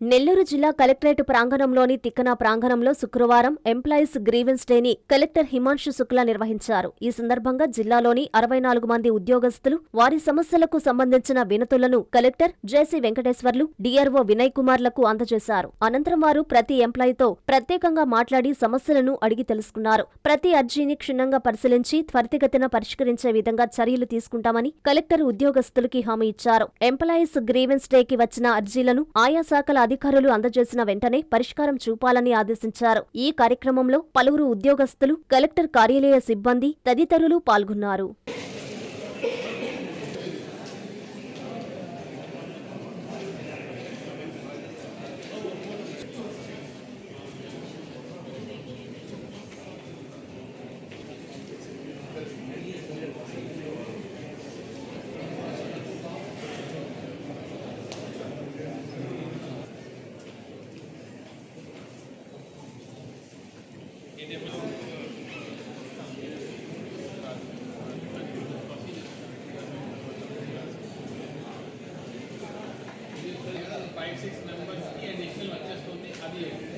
నెల్లూరు జిల్లా కలెక్టరేట్ ప్రాంగణంలోని తిక్కన ప్రాంగణంలో శుక్రవారం ఎంప్లాయీస్ గ్రీవెన్స్ డేని కలెక్టర్ హిమాంశు శుక్లా నిర్వహించారు. ఈ సందర్భంగా జిల్లాలోని అరవై నాలుగు మంది ఉద్యోగస్తులు వారి సమస్యలకు సంబంధించిన వినతులను collector JC Venkateswarlu DRO Vinay కుమార్లకు అందజేశారు. అనంతరం వారు ప్రతి ఎంప్లాయీతో ప్రత్యేకంగా మాట్లాడి సమస్యలను అడిగి తెలుసుకున్నారు. ప్రతి అర్జీని క్షుణ్ణంగా పరిశీలించి త్వరితగతిన పరిష్కరించే విధంగా చర్యలు తీసుకుంటామని కలెక్టర్ ఉద్యోగస్తులకి హామీ ఇచ్చారు. ఎంప్లాయీస్ గ్రీవెన్స్ డేకి వచ్చిన అర్జీలను ఆయా శాఖల అధికారులు అందజేసిన వెంటనే పరిష్కారం చూపాలని ఆదేశించారు. ఈ కార్యక్రమంలో పలువురు ఉద్యోగస్తులు కలెక్టర్ కార్యాలయ సిబ్బంది తదితరులు పాల్గొన్నారు. five six members ki additional lunches only available.